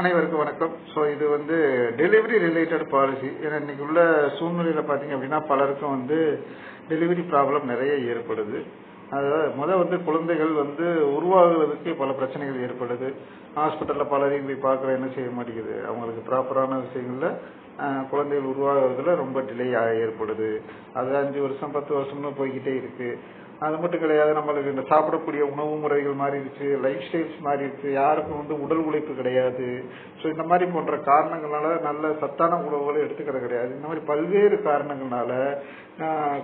அனைவருக்கும் வணக்கம். ஸோ இது வந்து டெலிவரி ரிலேட்டட் பாலிசி ஏன்னா இன்னைக்கு உள்ள சூழ்நிலையில் பார்த்தீங்க அப்படின்னா பலருக்கும் வந்து டெலிவரி ப்ராப்ளம் நிறைய ஏற்படுது. அதாவது முதல் வந்து குழந்தைகள் வந்து உருவாகிறதுக்கு பல பிரச்சனைகள் ஏற்படுது. ஹாஸ்பிட்டலில் பலரையும் போய் பார்க்குற என்ன செய்ய மாட்டேங்குது? அவங்களுக்கு ப்ராப்பரான விஷயங்களில் குழந்தைகள் உருவாகிறதுல ரொம்ப டிலே ஏற்படுது. அது அஞ்சு வருஷம் பத்து வருஷம்னு போய்கிட்டே இருக்குது அது மட்டும் கிடையாது நம்மளுக்கு இந்த சாப்பிடக்கூடிய உணவு முறைகள் மாறிடுச்சு லைஃப் ஸ்டைல்ஸ் மாறிடுச்சு யாருக்கும் வந்து உடல் உழைப்பு கிடையாது. ஸோ இந்த மாதிரி போன்ற காரணங்களால நல்ல சத்தான உணவுகளை எடுத்துக்கிறது கிடையாது. இந்த மாதிரி பல்வேறு காரணங்களால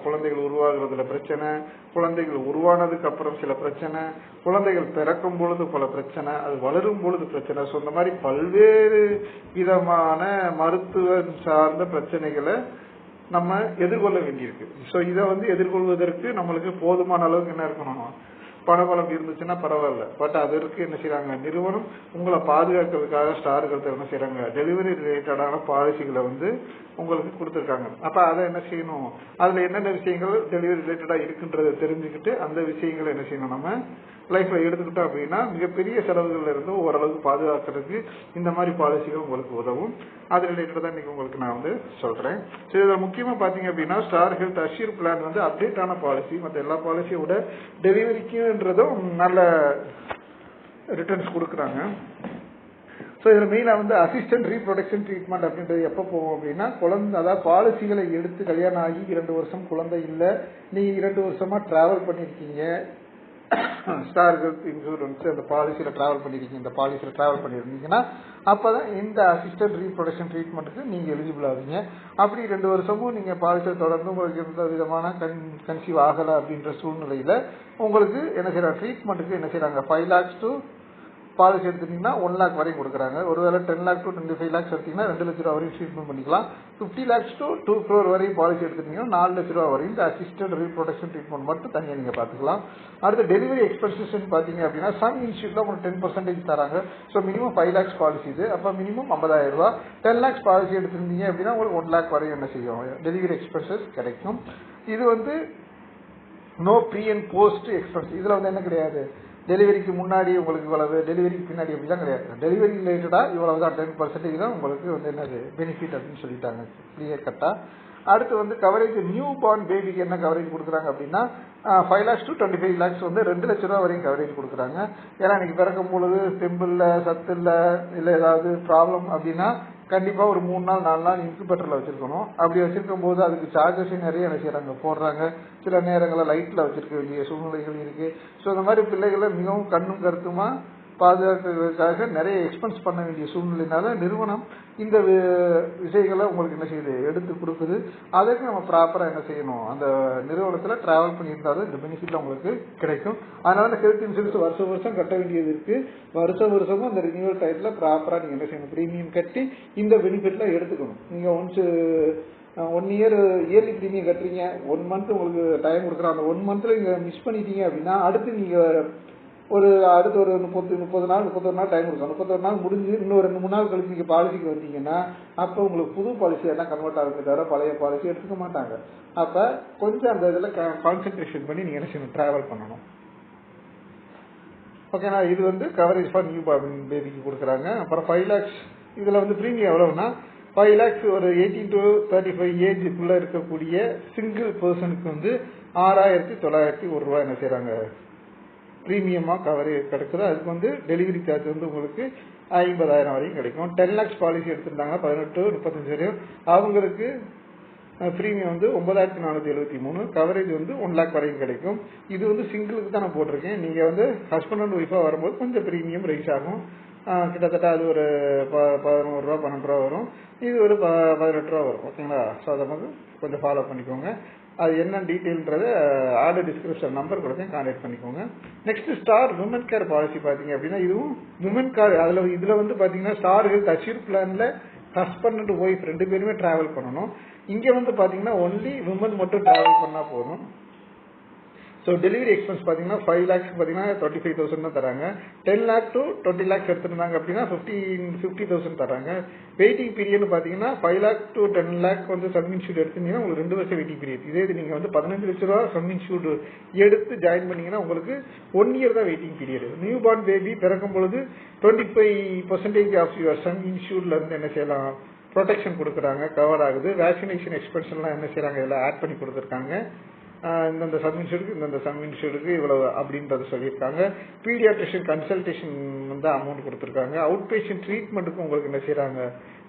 குழந்தைகள் உருவாகிறதுல பிரச்சனை குழந்தைகள் உருவானதுக்கு அப்புறம் சில பிரச்சனை குழந்தைகள் பிறக்கும் பொழுது பல பிரச்சனை அது வளரும் பொழுது பிரச்சனை. ஸோ இந்த மாதிரி பல்வேறு விதமான மருத்துவம் சார்ந்த பிரச்சனைகளை நம்ம எதிர்கொள்ள வேண்டியிருக்கு. ஸோ இதை வந்து எதிர்கொள்வதற்கு நம்மளுக்கு போதுமான அளவுக்கு என்ன இருக்கணும்? பணபலம் இருந்துச்சுன்னா பரவாயில்ல. பட் அதற்கு என்ன செய்யறாங்க நிறுவனம் உங்களை பாதுகாக்கிறதுக்காக ஸ்டார்கள் என்ன செய்யறாங்க டெலிவரி ரிலேட்டடான பாலிசிகளை வந்து உங்களுக்கு கொடுத்துருக்காங்க. அப்ப அதை என்ன செய்யணும்? அதுல என்னென்ன விஷயங்கள் டெலிவரி ரிலேட்டடா இருக்குன்றதை தெரிஞ்சுக்கிட்டு அந்த விஷயங்களை என்ன செய்யணும் நம்ம லைஃப்ல எடுத்துக்கிட்டோம் அப்படின்னா மிகப்பெரிய செலவுகள்ல இருந்து ஓரளவுக்கு பாதுகாக்கிறதுக்கு இந்த மாதிரி பாலிசிகள் உங்களுக்கு உதவும். அது ரிலேட்டட் தான் இன்னைக்கு உங்களுக்கு நான் வந்து சொல்றேன். ஸோ இதுல முக்கியமா பாத்தீங்க அப்படின்னா ஸ்டார் ஹெல்த் அஷீர் பிளான் வந்து அப்டேட் ஆன பாலிசி மற்ற எல்லா பாலிசியோட டெலிவரிக்குன்றதும் நல்ல ரிட்டர்ன்ஸ் கொடுக்குறாங்க. ஸோ இதில் மெயினாக வந்து அசிஸ்டன்ட் ரீப்ரொடக்ஷன் ட்ரீட்மெண்ட் அப்படின்றது எப்போ போகும் அப்படின்னா குழந்தை அதாவது பாலிசிகளை எடுத்து கல்யாணம் ஆகி இரண்டு வருஷம் குழந்தை இல்லை நீங்கள் இரண்டு வருஷமா டிராவல் பண்ணியிருக்கீங்க ஸ்டார் ஹெல்த் இன்சூரன்ஸ் அந்த பாலிசியில் டிராவல் பண்ணியிருக்கீங்க இந்த பாலிசியில் டிராவல் பண்ணியிருந்தீங்கன்னா அப்போ தான் இந்த அசிஸ்டன்ட் ரீப்ரொடக்ஷன் ட்ரீட்மெண்ட்டுக்கு நீங்கள் எலிஜிபிள் ஆகுங்க அப்படி ரெண்டு வருஷமும் நீங்கள் பாலிசியில் தொடர்ந்து உங்களுக்கு எந்த விதமான கன் கன்சீவ் ஆகலை அப்படின்ற சூழ்நிலையில் உங்களுக்கு என்ன செய்கிறாங்க ட்ரீட்மெண்ட்டுக்கு என்ன செய்யறாங்க ஃபைவ் லேக்ஸ் டு பாலிசி எடுத்துட்டீங்கன்னா ஒன் லேக் வரையும் கொடுக்குறாங்க. ஒருவேளை ten lakh to twenty five lakhs எடுத்தீங்கன்னா ரெண்டு லட்ச ரூபா வரையும் ட்ரீட்மெண்ட் பண்ணிக்கலாம். Fifty lakhs to two crore வரையும் பாலிசி எடுத்துட்டீங்கன்னா நாலு லட்ச ரூபா வரையும் இந்த அசிஸ்டன்ட் ரீப்ரொடக்ஷன் ட்ரீட்மெண்ட் மட்டும் தனியாக நீங்கள் பார்த்துக்கலாம். அடுத்து டெலிவரி எக்ஸ்பென்சஸ்ன்னு பார்த்தீங்க அப்படின்னா சம் இன்ஸ்டியூட்டில் உங்களுக்கு டென் பர்சன்டேஜ் தராங்க. So minimum five lakhs policy இது. அப்போ மினிமம் ஐம்பதாயிரம் ரூபா. டென் லேக்ஸ் பாலிசி எடுத்திருந்தீங்க அப்படின்னா உங்களுக்கு ஒன் லேக் வரையும் என்ன செய்யும்? டெலிவரி எக்ஸ்பென்சஸ் கிடைக்கும். இது வந்து no pre and post expense இதில் வந்து என்ன கிடையாது? டெலிவரிக்கு முன்னாடி உங்களுக்கு இவ்வளவு டெலிவரிக்கு பின்னாடி அப்படிலாம் கிடையாது. டெலிவரி ரிலேட்டடாக இவ்வளவு தான் டென் பர்சன்டேஜ் தான் உங்களுக்கு வந்து என்னது பெனிஃபிட் அப்படின்னு சொல்லிட்டாங்க. கிளியர் கட்டாக அடுத்து வந்து கவரேஜ் நியூ பார்ன் பேபிக்கு என்ன கவரேஜ் கொடுக்குறாங்க அப்படின்னா five lakhs to twenty five lakhs வந்து ரெண்டு லட்ச ரூபா வரையும் கவரேஜ் கொடுக்குறாங்க. ஏன்னா இன்னைக்கு பிறக்கும் பொழுது இல்லை சத்து இல்லை இல்லை ஏதாவது ப்ராப்ளம் அப்படின்னா கண்டிப்பா ஒரு மூணு நாள் நாலு நாள் இன்குபேட்டர்ல வச்சிருக்கணும். அப்படி வச்சிருக்கும் போது அதுக்கு சார்ஜஸ் நிறைய என்ன செய்யறாங்க போடுறாங்க. சில நேரங்களில் லைட்ல வச்சிருக்க வேண்டிய சூழ்நிலைகள் இருக்கு. ஸோ இந்த மாதிரி பிள்ளைகளை மிகவும் கண்ணும் கருத்துமா பாதுகாக்கிறதுக்காக நிறைய எக்ஸ்பென்ஸ் பண்ண வேண்டிய சூழ்நிலைனால நிறுவனம் இந்த விஷயங்களை உங்களுக்கு என்ன செய்யுது? எடுத்து கொடுக்குது. அதற்கு நம்ம ப்ராப்பராக என்ன செய்யணும்? அந்த நிறுவனத்தில் ட்ராவல் பண்ணியிருந்தால் பண்ணியிருந்தாலும் இந்த பெனிஃபிட்லாம் உங்களுக்கு கிடைக்கும். அதனால இந்த ஹெல்த் இன்சூரன்ஸ் வருஷம் வருஷம் கட்ட வேண்டியது இருக்குது வருஷம் வருஷமும் அந்த ரினியூவல் டயத்துல ப்ராப்பராக நீங்கள் என்ன செய்யணும்? ப்ரீமியம் கட்டி இந்த பெனிஃபிட்ல எடுத்துக்கணும். நீங்கள் once one year yearly premium கட்டுறீங்க. ஒன் மந்த் உங்களுக்கு டைம் கொடுக்குறோம் அந்த ஒன் மந்த்தில் நீங்கள் மிஸ் பண்ணிட்டீங்க அப்படின்னா அடுத்து நீங்கள் ஒரு அடுத்து ஒரு முப்பத்தி முப்பது நாள் முப்பத்தொரு நாள் டைம் கொடுக்கும் முப்பத்தொரு நாள் முடிஞ்சு இன்னும் ரெண்டு மூணு நாள் கழிச்சு நீங்கள் பாலிசிக்கு வந்தீங்கன்னா அப்போ உங்களுக்கு புது பாலிசி எல்லாம் கன்வெர்ட் ஆகுது தவிர பழைய பாலிசி எடுத்துக்க மாட்டாங்க. அப்ப கொஞ்சம் அந்த இதுல கான்சென்ட்ரேஷன் பண்ணி நீங்கள் என்ன செய்யணும்? ட்ராவல் பண்ணணும். ஓகேண்ணா இது வந்து கவரேஜ் ஃபார் நியூ பேபிக்கு கொடுக்குறாங்க. அப்புறம் ஃபைவ் லேக்ஸ் இதுல வந்து ப்ரீமியம் எவ்வளோன்னா ஃபைவ் லேக்ஸ் ஒரு எயிட்டீன் டு தேர்ட்டி ஃபைவ் ஏஜுக்குள்ள இருக்கக்கூடிய சிங்கிள் பர்சனுக்கு வந்து ஆறாயிரத்தி தொள்ளாயிரத்தி ஒரு ரூபா என்ன செய்கிறாங்க ப்ரீமியமாக கவரேஜ் கிடைக்குது. அதுக்கு வந்து டெலிவரி சார்ஜ் வந்து உங்களுக்கு ஐம்பதாயிரம் வரையும் கிடைக்கும். டென் லேக்ஸ் பாலிசி எடுத்திருந்தாங்க. பதினெட்டு முப்பத்தஞ்சு வரையும். அவங்களுக்கு ப்ரீமியம் வந்து ஒன்பதாயிரத்தி நானூற்றி எழுபத்தி மூணு. கவரேஜ் வந்து ஒன் லேக் வரையும் கிடைக்கும். இது வந்து சிங்கிளுக்கு தான் நான் போட்டிருக்கேன். நீங்கள் வந்து ஹஸ்பண்ட் அண்ட் ஒய்ஃபாக வரும்போது கொஞ்சம் ப்ரீமியம் ரைஸ் ஆகும். கிட்டத்தட்ட அது ஒரு ப- பதினோரு ரூபா பன்னெண்டு ரூபா வரும். இது ஒரு ப- பதினெட்டு ரூபா வரும். ஓகேங்களா? ஸோ அதை வந்து கொஞ்சம் ஃபாலோ பண்ணிக்கோங்க. அது என்ன டீட்டெயில்ன்றது ஆர்டர் டிஸ்கிரிப்ஷன் நம்பர் கொடுத்தேன் கான்டாக்ட் பண்ணிக்கோங்க. Next star women care policy பாத்தீங்க அப்படின்னா இதுவும் உமன் கேர் அதுல இதுல வந்து பாத்தீங்கன்னா ஸ்டார் ஹெல்த் அச்சீவ் பிளான்ல ஹஸ்பண்ட் அண்ட் ஒய்ஃப் ரெண்டு பேருமே டிராவல் பண்ணணும். இங்க வந்து பாத்தீங்கன்னா ஒன்லி உமன் மட்டும் டிராவல் பண்ணா போதும். ஸோ டெலிவரி எக்ஸ்பென்ஸ் பார்த்தீங்கன்னா ஃபைவ் லேக்ஸ் பார்த்தீங்கன்னா டுவெண்ட்டி ஃபைவ் தௌசண்ட் தான் தராங்க. Ten lakh to twenty lakhs எடுத்துருந்தாங்க அப்படின்னா ஃபிஃப்டீன் ஃபிஃப்டி தௌசண்ட் தராங்க. வெயிட்டிங் பீரியட்னு பார்த்தீங்கன்னா five lakh to ten lakh வந்து சம் இன்சூட் எடுத்துருந்தீங்கன்னா உங்களுக்கு ரெண்டு வருஷம் வெயிட்டிங் பீரியட் இதே இது நீங்கள் வந்து பதினஞ்சு லட்ச ரூபா சம் இன்சூட் எடுத்து ஜாயின் பண்ணீங்கன்னா உங்களுக்கு ஒன் இயர் தான் waiting period new born baby பிறக்கும் பொழுது twenty five percentage of your sum இன்சூர்ல இருந்து என்ன செய்யலாம்? ப்ரொடெக்ஷன் கொடுக்குறாங்க கவர் ஆகுது. வேக்சினேஷன் எக்ஸ்பென்ஷன்லாம் என்ன செய்கிறாங்க இதில் ஆட் பண்ணி கொடுத்துருக்காங்க. இந்தந்த சம் இன்சூருக்கு இந்தந்த சம் இன்சூருக்கு இவ்வளவு அப்படின்றத சொல்லியிருக்காங்க. பீடியாட்ரிஷியன் கன்சல்டேஷன் வந்து அமௌண்ட் கொடுத்துருக்காங்க. அவுட் பேஷண்ட் ட்ரீட்மெண்ட்டுக்கு உங்களுக்கு என்ன செய்கிறாங்க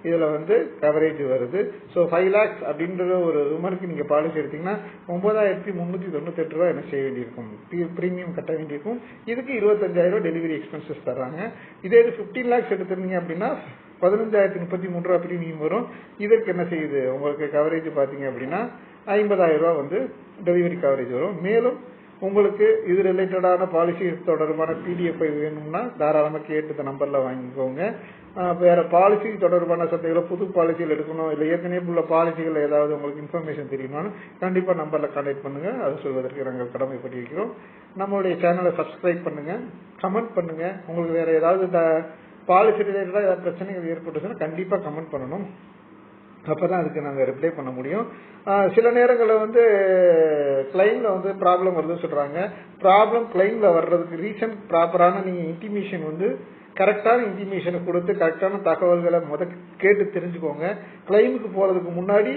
இதில் வந்து கவரேஜ் வருது. ஸோ ஃபைவ் லேக்ஸ் அப்படின்ற ஒரு உமருக்கு நீங்கள் பாலிசி எடுத்தீங்கன்னா ஒன்பதாயிரத்தி முந்நூற்றி தொண்ணூத்தெட்டு ரூபா என்ன செய்ய வேண்டியிருக்கும்? ப்ரீமியம் கட்ட வேண்டியிருக்கும். இதுக்கு இருபத்தஞ்சாயிரம் டெலிவரி எக்ஸ்பென்சஸ் தர்றாங்க. இதே இது ஃபிஃப்டீன் லேக்ஸ் எடுத்திருந்தீங்க அப்படின்னா பதினஞ்சாயிரத்தி முப்பத்தி மூணு ரூபா ப்ரீமியம் வரும். இதற்கு என்ன செய்யுது? உங்களுக்கு கவரேஜ் பார்த்தீங்க அப்படின்னா ஐம்பதாயிரம் ரூபா வந்து டெலிவரி கவரேஜ் வரும். மேலும் உங்களுக்கு இது ரிலேட்டடான பாலிசி தொடர்பான பிடிஎஃப் வேணும்னா தாராளமாக கேட்டு இந்த நம்பரில் வாங்கிக்கோங்க. வேற பாலிசி தொடர்பான சந்தைகளை புது பாலிசிகள் எடுக்கணும் இல்லை ஏற்கனவே உள்ள பாலிசிகள் ஏதாவது உங்களுக்கு இன்ஃபர்மேஷன் தெரியுமான்னு கண்டிப்பாக நம்பரில் கான்டெக்ட் பண்ணுங்கள் அதை சொல்வதற்கு நாங்கள் கடமைப்பட்டிருக்கிறோம் நம்மளுடைய சேனலை சப்ஸ்கிரைப் பண்ணுங்கள் கமெண்ட் பண்ணுங்கள் உங்களுக்கு வேறு ஏதாவது பாலிசி ரிலேட்டடாக ஏதாவது பிரச்சனைகள் ஏற்பட்டுச்சுன்னா கண்டிப்பாக கமெண்ட் பண்ணணும். அப்பதான் அதுக்கு நாங்கள் ரிப்ளை பண்ண முடியும். சில நேரங்களில் வந்து கிளைமில் வந்து ப்ராப்ளம் வருதுன்னு சொல்கிறாங்க ப்ராப்ளம் கிளைமில் வர்றதுக்கு ரீசன் ப்ராப்பரான நீங்கள் இன்டிமேஷன் வந்து கரெக்டான இன்டிமேஷனை கொடுத்து கரெக்டான தகவல்களை முத கேட்டு தெரிஞ்சுக்கோங்க. கிளைமுக்கு போகிறதுக்கு முன்னாடி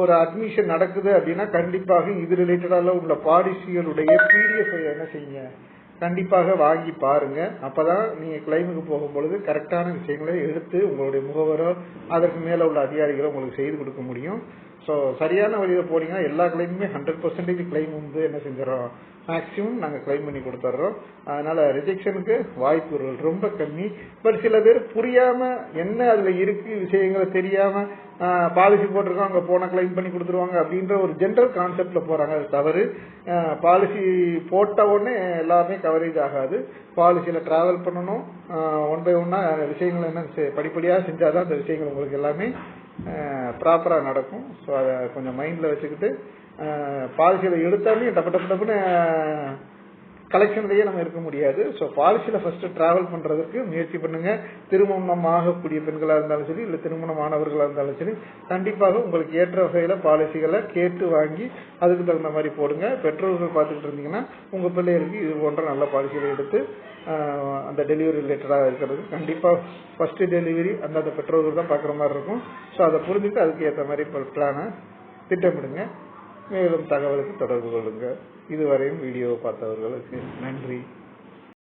ஒரு அட்மிஷன் நடக்குது அப்படின்னா கண்டிப்பாக இது ரிலேட்டடால உள்ள பாலிசிகளுடைய பிடிஎஃப் என்ன செய்யுங்க? கண்டிப்பாக வாங்கி பாருங்க. அப்பதான் நீங்க கிளைமுக்கு போகும் பொழுது கரெக்டான விஷயங்களை எடுத்து உங்களுடைய முகவரோ அதற்கு மேல உள்ள அதிகாரிகளோ உங்களுக்கு செய்து கொடுக்க முடியும். ஸோ சரியான வழியில் போனீங்கன்னா எல்லா கிளைமுமே ஹண்ட்ரட் பர்சன்டேஜ் கிளைம் வந்து என்ன செஞ்சிடறோம்? மேக்ஸிமம் நாங்கள் கிளைம் பண்ணி கொடுத்துட்றோம். அதனால ரிஜெக்ஷனுக்கு வாய்ப்புகள் ரொம்ப கம்மி. பட் சில பேர் புரியாம என்ன அதில் இருக்கு விஷயங்களை தெரியாம பாலிசி போட்டிருக்கோம் அங்கே போன கிளைம் பண்ணி கொடுத்துருவாங்க அப்படின்ற ஒரு ஜென்ரல் கான்செப்டில் போகிறாங்க அது தவறு. பாலிசி போட்ட உடனே எல்லாமே கவரேஜ் ஆகாது. பாலிசியில் ட்ராவல் பண்ணணும். ஒன் பை ஒன்னாக விஷயங்கள் என்ன படிப்படியாக செஞ்சால் தான் அந்த விஷயங்கள் உங்களுக்கு எல்லாமே ப்ராப்பராக நடக்கும். ஸோ அதை கொஞ்சம் மைண்டில் வச்சுக்கிட்டு பாலிசியில் எடுத்தாலே டப்பு டப்பு டப்புன்னு கலெக்ஷன்லேயே நம்ம இருக்க முடியாது. ஸோ பாலிசியில் ஃபஸ்ட்டு ட்ராவல் பண்ணுறதுக்கு முயற்சி பண்ணுங்க. திருமணம் ஆகக்கூடிய பெண்களாக இருந்தாலும் சரி இல்லை திருமணம் ஆனவர்களாக இருந்தாலும் சரி கண்டிப்பாக உங்களுக்கு ஏற்ற வகையில் பாலிசிகளை கேட்டு வாங்கி அதுக்கு தகுந்த மாதிரி போடுங்க. பெற்றோர்கள் பார்த்துக்கிட்டு இருந்தீங்கன்னா உங்கள் பிள்ளைகளுக்கு இது போன்ற நல்ல பாலிசிகளை எடுத்து அந்த டெலிவரி ரிலேட்டடாக இருக்கிறது. கண்டிப்பாக ஃபர்ஸ்ட் டெலிவரி அந்தந்த பெற்றோர்கள் தான் பார்க்குற மாதிரி இருக்கும். ஸோ அதை புரிஞ்சுட்டு அதுக்கு ஏற்ற மாதிரி பிளானை திட்டமிடுங்க. மேலும் தகவலுக்கு தொடர்பு கொள்ளுங்கள் இதுவரையும் வீடியோ பார்த்தவர்களுக்கு நன்றி.